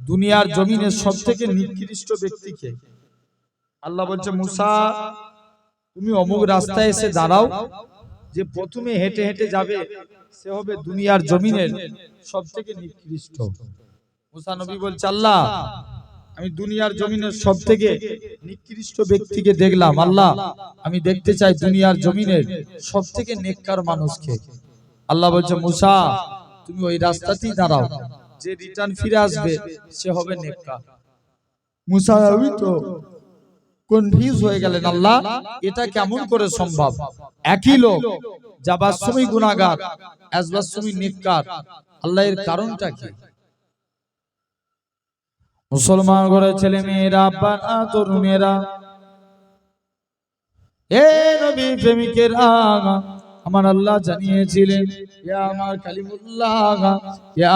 দুনিয়ার জমিনের সব থেকে নিকৃষ্ট ব্যক্তিকে আল্লাহ বলছে, মুসা, তুমি অমুক রাস্তায় এসে দাঁড়াও, যে প্রথমে হেঁটে হেঁটে যাবে, সে হবে দুনিয়ার জমিনের সব থেকে নিকৃষ্ট। মুসা নবী বলছে, আল্লাহ, আমি দুনিয়ার জমিনের সব থেকে নিকৃষ্ট ব্যক্তিকে দেখলাম। আল্লাহ, আমি দেখতে চাই দুনিয়ার জমিনের সব থেকে নেককার মানুষকে। আল্লাহ বলছে, মুসা, তুমি ওই রাস্তাতেই দাঁড়াও। যে রিটার্ন ফিরে আসবে, সে হবে নেককার। মুসা ওই তো কনফিউজ হয়ে গেলেন, আল্লাহ, এটা কেমন করে সম্ভব? একই লোক যাবার সময় গুনাহগার আসবার সময় এর কারণটা কি? মুসলমান ঘরের ছেলে মেয়েরা আব্বা না তরুণেরা, এ নবী প্রেমিকেরা আমার আল্লাহ জানিয়েছিলেন আমার কালিমুল্লাহ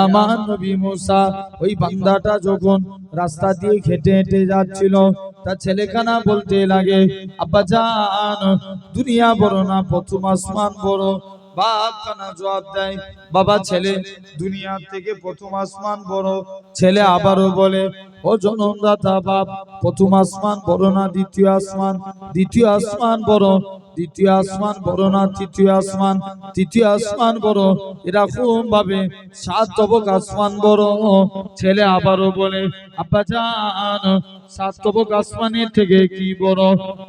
আমার নবী মুসা। ওই বান্দাটা যখন রাস্তা দিয়ে হেঁটে হেঁটে যাচ্ছিল, তার ছেলেখানা বলতে লাগে, আব্বা জান, দুনিয়া বড় না, প্রথম আসমান বড়। জবাব দেয়, বাবা ছেলে দুনিয়ার থেকে প্রথম আসমান বড়। ছেলে আবারও বলে ও জনমদাতা বাপ, প্রথম আসমান বড় না দ্বিতীয় আসমান দ্বিতীয় আসমান বড় দ্বিতীয় আসমান বড় না তৃতীয় আসমান তৃতীয় আসমান বড় এরকম ভাবে সাত তবক আসমান বড় ছেলে আবারও বলে, আব্বা জান, সাত তবক আসমানের থেকে কি বড়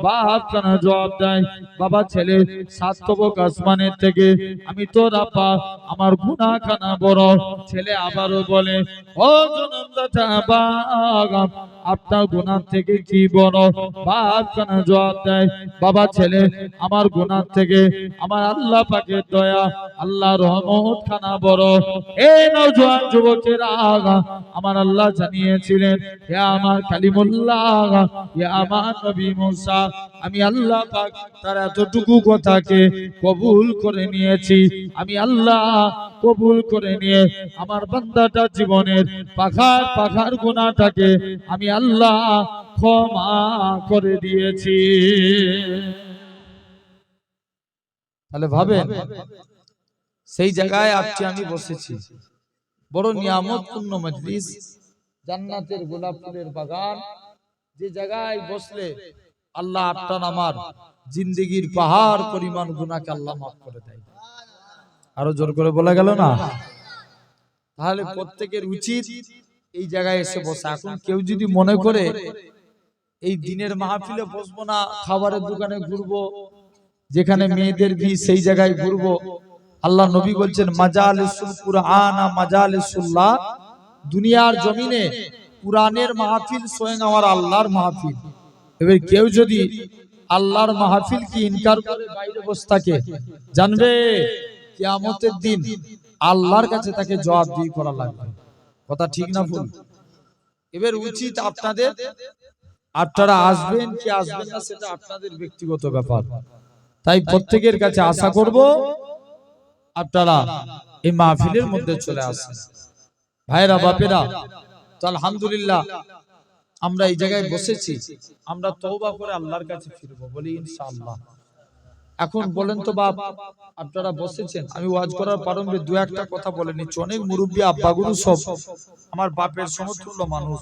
বাপ কানা জবাব দেয়, বাবা ছেলে, সাত তবক আসমানের থেকে আমি তোর আব্বা, আমার গুনাহ খানা বড় ছেলে আবারও বলে ও জনমদাতা বাপ আপনার গুনাহ থেকে কি বড় বাপ কানা জবাব দেয়, বাবা ছেলে, আমার গুনাহ থেকে আমার আল্লাহ পাকের দয়া, আল্লাহ রহমত খানা বড়। এই নওজোয়ান যুবকেরা, আমার আল্লাহ জানিয়েছিলেন, হে আমার কালিমুল্লাহ, হে আমার নবী মুসা, আমি আল্লাহ পাক তার এতটুকু কথাকে কবুল করে নিয়েছি। আমি আল্লাহ কবুল করে নিয়ে আমার বান্দাটা জীবনের পাখার পাখার গুণাটাকে আমি আল্লাহ ক্ষমা করে দিয়েছি। তাহলে ভাবেন, সেই জায়গায় আজকে আমি বসেছি। বড় নিয়ামত পূর্ণ মজলিস, জান্নাতের গোলাপ ফুলের বাগান। যে জায়গায় বসলে আল্লাহ আপনার আমার জিন্দিগির পাহাড় পরিমাণ গুণাকে আল্লাহ মাফ করে দেয়। আরও জোর করে বলা গেল না? তাহলে প্রত্যেকের উচিত এই জায়গায় এসে বসা। এখন কেউ যদি মনে করে এই দিনের মাহফিলে বসবো না খাবারের দোকানে ঘুরবো যেখানে মেয়েদের বি সেই জায়গায় ঘুরবো। আল্লাহ নবী বলছেন মাজালিসুল কুরআন মাজালিসুল্লাহ। দুনিয়ার জমিনে কুরআনের মাহফিল স্বয়ং আমার আল্লাহর মাহফিল। এবার কেউ যদি আল্লাহর মাহফিল কি ইনকার করে বাইরে বসে থাকে জানবে কিয়ামতের দিন আল্লাহর কাছে তাকে জবাব দিয়ে করা লাগবে। কথা ঠিক না ভুল? এবার উচিত আপনাদের আপনারা আসবেন কি আসবেন না সেটা আপনাদের ব্যক্তিগত ব্যাপার। তাই প্রত্যেকের কাছে আশা করব আপনারা এই মাহফিলের মধ্যে চলে আসেন। ভাইরা বাপেরা তো আলহামদুলিল্লাহ আমরা এই জায়গায় বসেছি। আমরা তওবা করে আল্লাহর কাছে ফিরবো বলি ইনশাআল্লাহ। এখন বলেন তো বাপ আপনারা বসেছেন। আমি ওয়াজ করার প্রারম্ভে দু একটা কথা বলে নিচ্ছি। অনেক মুরব্বী আব্বাগুরু সব। আমার বাপের সমতুল্য মানুষ।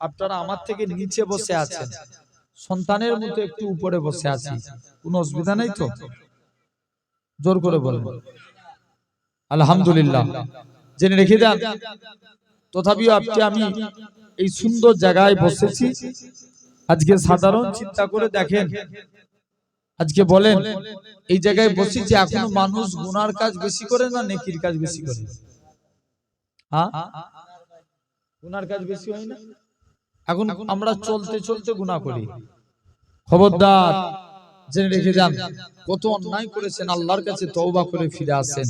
আপনারা আমার থেকে নিচে বসে আছেন। সন্তানের মতো একটু উপরে বসে আছি। কোনো অসুবিধা নেই তো? জোর করে বলেন। আলহামদুলিল্লাহ। জেনে রেখে দেন। তথাপিও আপনি আমি এই সুন্দর জায়গায় বসেছি। আজকে সাধারণ চিন্তা করে দেখেন। আজকে বলেন এই জায়গায় বসেছি এখনও মানুষ গুনার কাজ বেশি করে না নেকির কাজ বেশি করে? হ্যাঁ? গুনার কাজ বেশি হয় না? এখন আমরা চলতে চলতে করি। খবরদার জেনে রেখে যান কত অন্যায় করেছেন আল্লাহর কাছে তওবা করে ফিরে আসেন।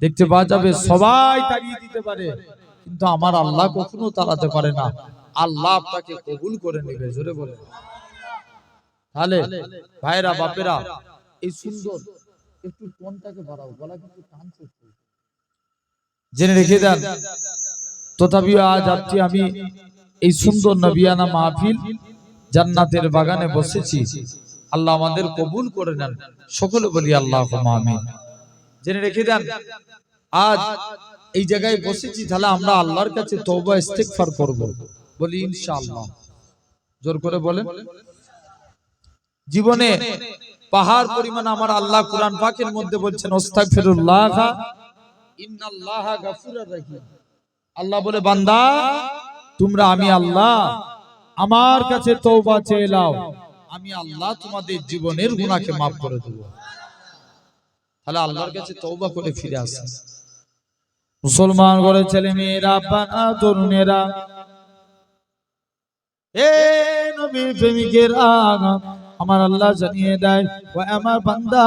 দেখতে পাওয়া যাবে সবাই তাড়িয়ে দিতে পারে। কিন্তু আমার আল্লাহ কখনো তাড়াতে পারে না। আল্লাহ আপনাকে কবুল করে নেবে জোরে বলে তাহলে ভাইরা বাপেরা এই সুন্দর একটু কোনটাকে বাড়াও গলা কিন্তু টানছে জেনে রেখে দেন। তথাপিও আজ আজকে আমি এই সুন্দর নবিয়ানা মাহফিল জান্নাতের বাগানে বসেছি। আল্লাহ আমাদের কবুল করে নেন। সকলে বলি আল্লাহ আমিন। জেনে রেখে দেন আজ এই জায়গায় বসেছি তাহলে আমরা আল্লাহর কাছে তওবা ইস্তেগফার করব। বলি ইনশাআল্লাহ। জোর করে বলেন। জীবনে পাহাড় পরিমাণ আমার আল্লাহ কোরআন পাকের মধ্যে বলছেন আস্তাগফিরুল্লাহ। ইন্নাল্লাহা গাফুরুর রহিম। আল্লাহ বলে বান্দা তোমরা আমি আল্লাহ আমার কাছে তওবা চেয়ে নাও। আমি আল্লাহ তোমাদের জীবনের গুনাহকে maaf করে দেব। তাহলে আল্লাহর কাছে তওবা করে ফিরে আসে। মুসলমান করে ছেলে মেয়েরা বানা তরুণেরা এ নবী প্রেমিকেরা আমার আল্লাহ জানিয়ে দেয়, ও আমার বান্দা,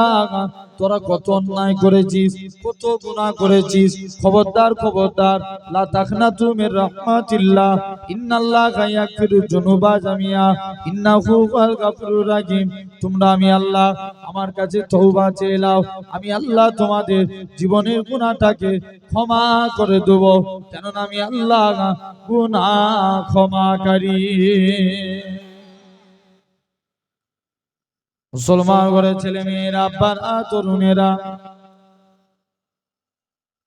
তোরা কত অন্যায় করেছিস, কত গুনাহ করেছিস, খবরদার খবরদার, লা তাখনা তুমির রহমাতিল্লাহ, ইন্নাল্লাহা ইয়াগফিরু যুনুবা জামিয়া, ইন্নাহু হুয়াল গাফুরুর রাহিম, তোমরা আমি আল্লাহ, আমার কাছে তওবা চেয়ে নাও, আমি আল্লাহ তোমাদের জীবনের গুনাহটাকে ক্ষমা করে দেব, কেননা আমি আল্লাহ গুনাহ ক্ষমাকারী। মুসলমান ঘরে ছেলে মেয়েরা আব্বারা তরুণেরা।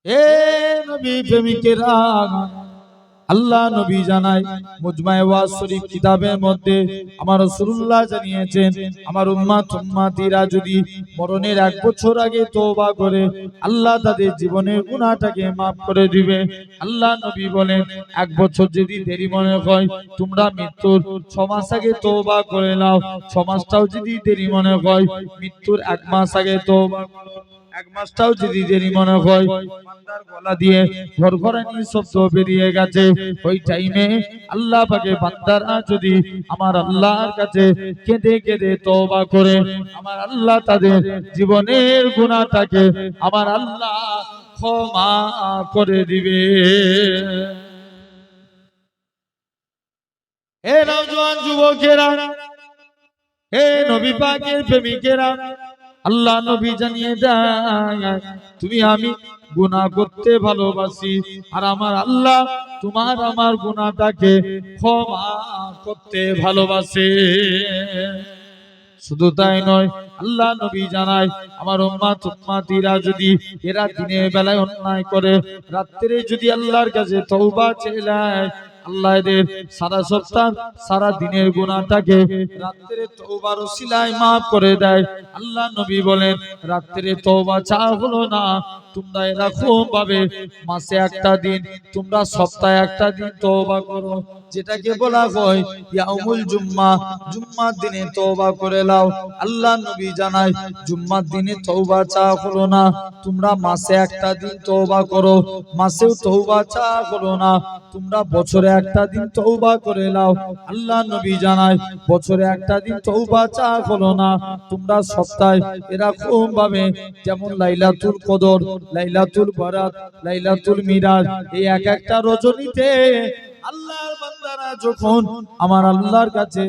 এ নবী প্রেমিকেরা আল্লাহ নবী জানায়, মুজমায়ে ওয়াজ শরীফ কিতাবের মধ্যে আমার রাসূলুল্লাহ জানিয়েছেন, আমার উম্মাত উম্মাতিরা যদি মরণের এক বছর আগে তওবা করে, আল্লাহ তাদের জীবনের গুনাহটাকে maaf করে দিবে আল্লাহ নবী বলেন, এক বছর যদি দেরি মনে হয়, তোমরা মৃত্যুর ছ মাস আগে তওবা করে নাও ছ মাসটাও যদি দেরি মনে হয়, মৃত্যুর এক মাস আগে তওবা। এক মাসটাও যদি দেরি মনে হয় গলা দিয়ে ঘর ঘরানি শব্দ বেরিয়ে গেছে। ওই টাইমে আল্লাহ পাকে বান্দারা যদি আমার আল্লাহর কাছে কেঁদে কেঁদে তওবা করে, আমার আল্লাহ তাদের জীবনের গুনাহটাকে আমার আল্লাহ ক্ষমা করে দিবে। হে নওজোয়ান যুবকেরা, হে নবী পাকের প্রেমিকেরা আল্লাহ নবী জানিয়ে দেয়, তুমি আমি গুনাহ করতে ভালোবাসি। আর আমার আল্লাহ তোমার আমার গুনাহটাকে ক্ষমা করতে ভালোবাসে। শুধু তাই নয়, আল্লাহ নবী জানায়, আমার উম্মাত উম্মাতিরা যদি এরা দিনের বেলায় অন্যায় করে, রাত্রে যদি আল্লাহর কাছে তৌবা চেয়ে নেয়, আল্লাহ এদের সারা সপ্তাহ, সারা দিনের গুনাহটাকে রাত্রে তওবার ওসিলায় মাফ করে দেয়। আল্লাহ নবী বলেন, রাত্রে তওবা চা হলো না। তোমরা এরকম ভাবে মাসে একটা দিন, তোমরা সপ্তাহে একটা দিন তওবা করো। যেটাকে বলা হয় ইয়াউমুল জুম্মা। জুম্মার দিনে তওবা করে নাও। আল্লাহ নবী জানায়, জুম্মার দিনে তওবা চা হলো না। তোমরা মাসে একটা দিন তওবা করো। মাসেও তওবা চা করো না। তোমরা বছরে একটা দিন তওবা করে নাও। আল্লাহ নবী জানায়, বছরে একটা দিন তওবা চা করো না। তোমরা এরকম ভাবে যেমন লাইলাতুল কদর, লাইলাতুল বারাত, লাইলাতুল মিরাজ, এই এক একটা রজনীতে যখন আমার আল্লাহর কাছে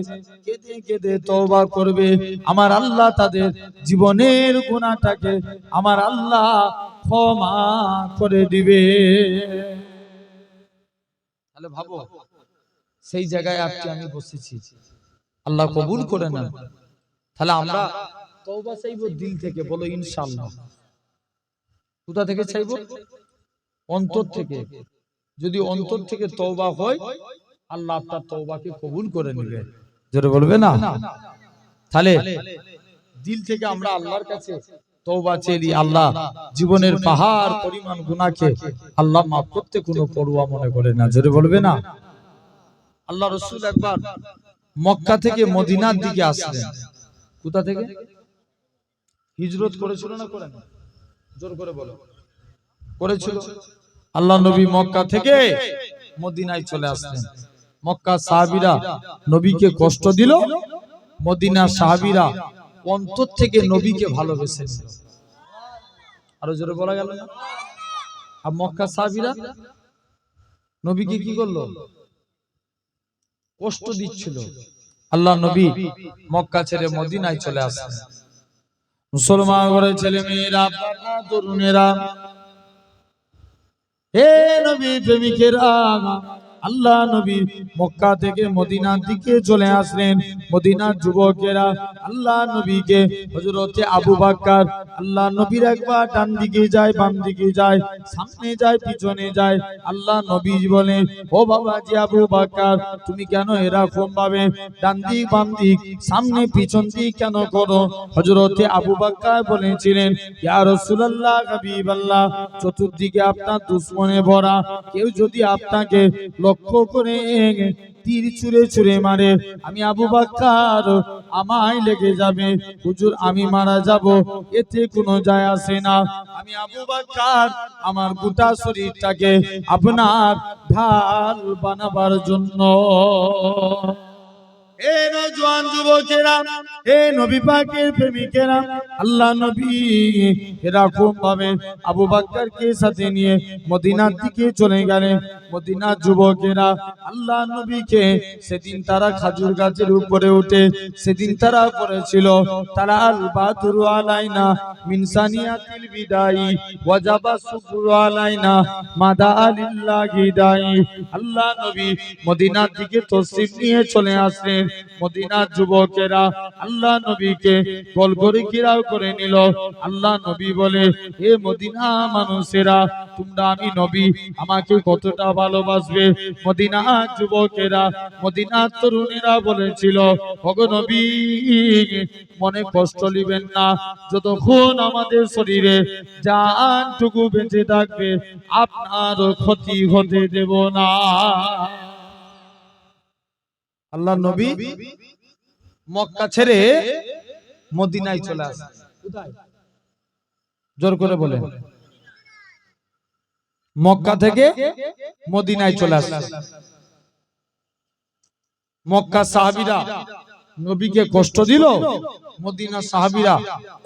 কেঁদে কেঁদে করবে, আমার আল্লাহ তাদের জীবনের গুনাহটাকে আমার আল্লাহ ক্ষমা করে দিবে। তাহলে ভাবো, সেই জায়গায় আজকে আমি বসেছি, আল্লাহ কবুল করে নেন। তাহলে আমরা তওবা চাইব দিল থেকে বলো ইনশাআল্লাহ। কোথা থেকে চাইব? অন্তর থেকে। যদি অন্তর থেকে তওবা হয় আল্লাহ আপনার তওবাকে কবুল করে নেবে। জোরে বলবে না? তাহলে দিল থেকে আমরা আল্লাহর কাছে তওবা চেলি আল্লাহ জীবনের পাহাড় পরিমাণ গুনাহকে আল্লাহ মাফ করতে কোনো পড়ুয়া মনে করে না। জোরে বলবে না? আল্লাহ রসুল একবার মক্কা থেকে মদিনার দিকে আসলেন। কোথা থেকে? হিজরত করেছিল না করেন? জোর করে বলো। করেছিল। আল্লাহ নবী মক্কা থেকে মদিনায় চলে আসলেন। মক্কা সাহাবীরা নবীকে কষ্ট দিল। মদিনা সাহাবীরা অন্তর থেকে নবীকে ভালোবেসে। আরও জোরে বলা গেল না আর মক্কা সাহাবিরা নবীকে কি করল? কষ্ট দিচ্ছিল। আল্লাহ নবী মক্কা ছেড়ে মদিনায় চলে আসলেন। মুসলমান করে ছেলে মেয়েরা তরুণেরা। হে নবী প্রেমিকেরা আল্লাহ নবী মক্কা থেকে মদিনার দিকে চলে আসলেন। মদিনার যুবকেরা আল্লাহ নবীকে হযরতে আবু বাক্কার, আল্লাহ নবীর একবার ডান দিকে যায়, বাম দিকে যায়, সামনে যায়, পিছনে যায়। আল্লাহ নবী বলে, ও বাবা জি আবু বকর তুমি কেন এরকম ভাবে ডান দিক, বাম দিক, সামনে, পিছন দিক কেন করো? হযরতে আবু বাক্কার বলেছিলেন, ইয়া রাসূলুল্লাহ, হাবিবাল্লাহ, চতুর্দিকে আপনার দুশ্মনে ভরা। কেউ যদি আপনাকে লক্ষ্য করে তীর ছুঁড়ে ছুঁড়ে মারে। আমি আবু বাক্কার, আমায় লেগে যাবে। হুজুর, আমি মারা যাব। এতে কোনো যায় আসে না। আমি আবু বাক্কার, আমার গোটা শরীরটাকে আপনার ঢাল বানাবার জন্য। নবী ভাবে নিয়ে মদিনার দিকে চলে মদিনার যুবকেরা আল্লাহ নবীকে সেদিন তারা খাজুর গাছের উপরে উঠে সেদিন তারা পড়েছিল তারা আল্লাহ নবী মদিনার দিকে তসরিফ নিয়ে চলে আসলেন। মদিনার যুবকেরা আল্লাহ নবীকে গোল করে ঘেরাও করে নিল। আল্লাহ নবী বলে হে মদিনা মানুষেরা, তোমরা আমি নবী, আমাকে কতটা ভালোবাসবে? মদিনা যুবকেরা মদিনা তরুণীরা বলেছিল নবী, মনে কষ্ট নিবেন না। যতক্ষণ আমাদের শরীরে জানটুকু বেঁচে থাকবে আপনার ক্ষতি হতে দেব না। আল্লাহ নবী মক্কা ছেড়ে মদিনায় চলে আসে। জোর করে বলে মক্কা থেকে মদিনায় চলে আসে। মক্কা সাহাবিরা নবীকে কষ্ট দিল। মদিনা সাহাবিরা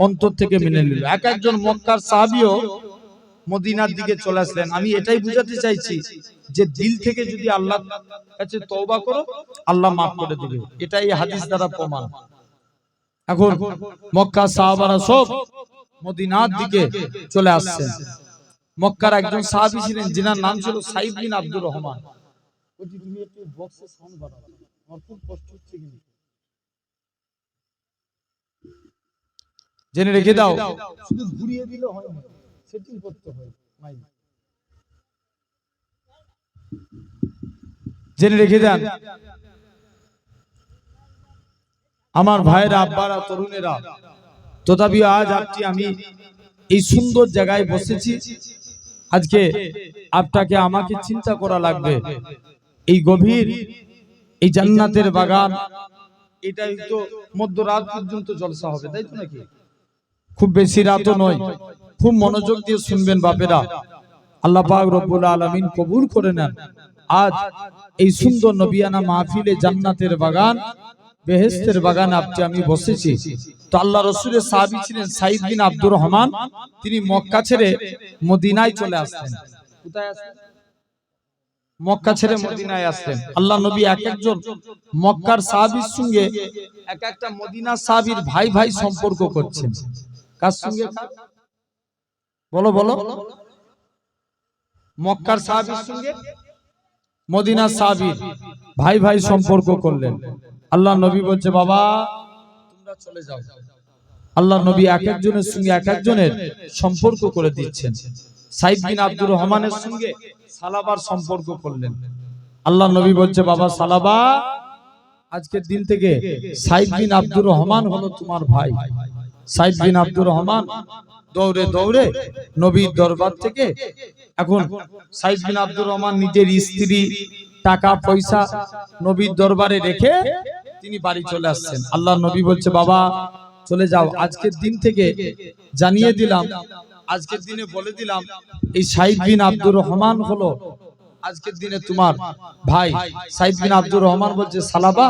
অন্তর থেকে মেনে নিল। এক একজন মক্কার সাহাবিও মদিনার দিকে চলে আসলেন। আমি এটাই বুঝাতে চাইছি যে দিল থেকে যদি আল্লাহ কাছে তওবা করো আল্লাহ মাফ করে দিবে। এটাই এই হাদিস দ্বারা প্রমাণ। এখন মক্কা সাহাবারা সব মদিনার দিকে চলে আসছেন। মক্কার একজন সাহাবী ছিলেন যিনার নাম ছিল সাইদ বিন আব্দুর রহমান। তুমি একটু বক্সে সাউন্ড বাড়াও আমার খুব কষ্ট হচ্ছে কিন্তু জেনে রেখে দাও। শুধু ঘুরিয়ে দিলে হয় না। সেটিং করতে হয় মাইক জেনে রেখে দেন। আমার ভাইরা আব্বারা, তরুণেরা তথাপি আজ আপনি আমি এই সুন্দর জায়গায় বসেছি। আজকে আপনাকে আমাকে চিন্তা করা লাগবে। এই গভীর, এই জান্নাতের বাগান, এটাই তো মধ্যরাত পর্যন্ত জলসা হবে, তাই তো নাকি? খুব বেশি রাতও নয়। খুব মনোযোগ দিয়ে শুনবেন বাপেরা। আল্লাহ পাক রব্বুল আলামিন কবুল করে নেন। আজ এই সুন্দর নবিয়ানা মাহফিলে জান্নাতের বাগান বেহেস্তের বাগান আপনি আমি বসেছি। তো আল্লাহ রসুলের সাহাবী ছিলেন সাইদ বিন আব্দুর রহমান। তিনি মক্কা ছেড়ে মদিনায় চলে আসলেন। কোথায় আসলেন? মক্কা ছেড়ে মদিনায় আসলেন। আল্লাহ নবী এক একজন মক্কার সাহাবীর সঙ্গে এক একটা মদিনা সাহাবীর ভাই ভাই সম্পর্ক করছেন। কার সঙ্গে? বলো বলো। মক্কার সাহাবীর সঙ্গে মদিনা সাহাবীর ভাই ভাই সম্পর্ক করলেন। আল্লাহ নবী বলছে বাবা তোমরা চলে যাও। আল্লাহ নবী এক একজনের সঙ্গে এক একজনের সম্পর্ক করে দিচ্ছেন। সাইদ বিন আব্দুর রহমানের সঙ্গে সালাবার সম্পর্ক করলেন। আল্লাহ নবী বলছে বাবা সালাবা আজকের দিন থেকে সাইদ বিন আব্দুর রহমান হলো তোমার ভাই। সাইদ বিন আব্দুর রহমান দৌড়ে দৌড়ে নবীর দরবার থেকে এখন সাইদ বিন আব্দুর রহমান নিজের স্ত্রী টাকা, পয়সা নবীর দরবারে রেখে তিনি বাড়ি চলে আসছেন। আল্লাহ নবী বলছে, বাবা, চলে যাও। আজকের দিন থেকে জানিয়ে দিলাম, আজকের দিনে বলে দিলাম, এই সাইদ বিন আব্দুর রহমান হলো আজকের দিনে তোমার ভাই। সাইদ বিন আব্দুর রহমান বলছে, সালাবা